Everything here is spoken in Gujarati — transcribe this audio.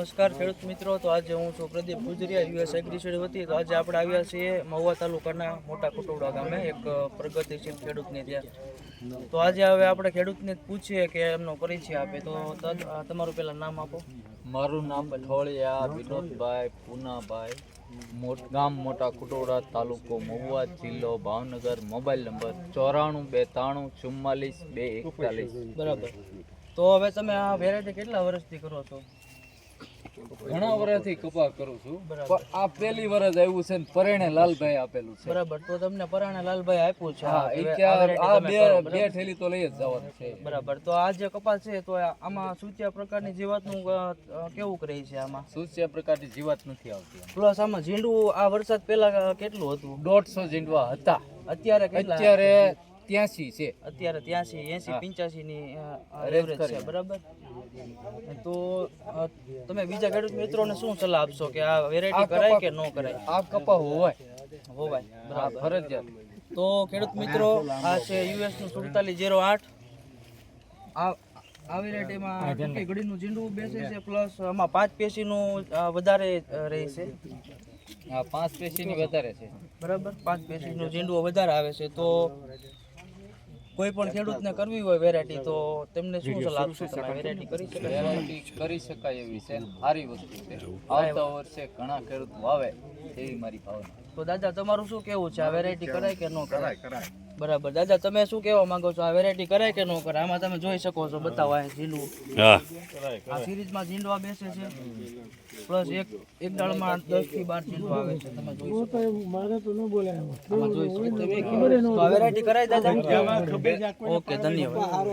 નમસ્કાર ખેડૂત મિત્રો. તો આજે હું છું પ્રદીપ ગુજરિયા યુએસ એગ્રીસીડ વતી. તો આજે આપણે આવ્યા છીએ મહુવા તાલુકાના મોટા કુટુંબા ગામે એક પ્રગતિશીલ ખેડૂતને ત્યાં. તો આજે હવે આપણે ખેડૂતને પૂછીએ કે એમનો પરિચય આપે. તો તમારું પહેલાં નામ આપો. મારું નામ ઠોળિયા વિનોદભાઈ પૂનાભાઈ. ગામ મોટા કુટોડા તાલુકો મહુવા જિલ્લો ભાવનગર મોબાઈલ નંબર ચોરાણું બે ત્રાણું ચુમ્માલીસ બે એકતાલીસ. બરાબર. તો હવે તમે આ વેરાયટી કેટલા વર્ષથી કરો છો? ઘણા વર્ષથી કપા કરું છું. પણ આ પહેલી વર્ષ આવ્યું છે ને પરેણે લાલભાઈ આપેલું છે. બરાબર. તો તમને પરણે લાલભાઈ આપ્યું છે. હા એ કે આ બે બે? થેલી તો લઈ જ જવાનું છે. બરાબર. તો આ જે કપાસ છે તો આમાં સૂચ્યા પ્રકારની જીવાતનું કેવું કરે છે આમાં? સૂચ્ય પ્રકારની જીવાત નથી આવતી પ્લસ આમાં ઝીંડું આ વરસાદ પહેલા કેટલું હતું? દોઢસો ઝીંડવા હતા. અત્યારે અત્યારે ત્યાંસી છે. અત્યારે ત્યાંસી એસી પંચ્યાસી ની એવરેજ છે. બરાબર? તો તમે બીજા ખેડૂત મિત્રોને શું સલાહ આપશો? કે આ વેરાયટી કરાય કે ન કરાય? આ કપા હોય. હોવાય બરાબર. ફરજિયાત. તો ખેડૂત મિત્રો આ છે યુએસનું સુડતાલીસ જીરો આઠ. આ આ વેરાયટીમાં ટૂંકી ઘડીનું ઝીંડું બેસે છે પ્લસ આમાં પાંચ પેશીનું વધારે રહે છે. આ પાંચ પેશીની વધારે છે. બરાબર? પાંચ પેશીનું ઝીંડું વધારે આવે છે. તો કોઈ પણ ખેડૂતને કરવી હોય વેરાયટી તો તેમને શું સલાહ આપશો? તમે વેરાયટી કરી શકાય. વેરાયટી કરી શકાય એવી છે. સારી વસ્તુ છે. આવતા વર્ષે ઘણા ખેડૂત વાવે એવી મારી ભાવના તો દાદા તમારું શું કેવું છે? આ વેરાયટી કરાય કે ન કરાય. બરાબર. દાદા તમે શું કહેવા માંગો છો? આ વેરાયટી કરાય કે ન કરાય? આમાં તમે જોઈ શકો છો બતાવો આ ઝીંડું આ સિરીઝમાં ઝીંડવા બેસે છે. પ્લસ એક એક દાળમાં દસથી બાર ઝીંડવા આવે છે. તમે જોઈ શકો આમાં જોઈ શકો તમે વેરાયટી કરાય દાદા? ઓકે ધન્યવાદ.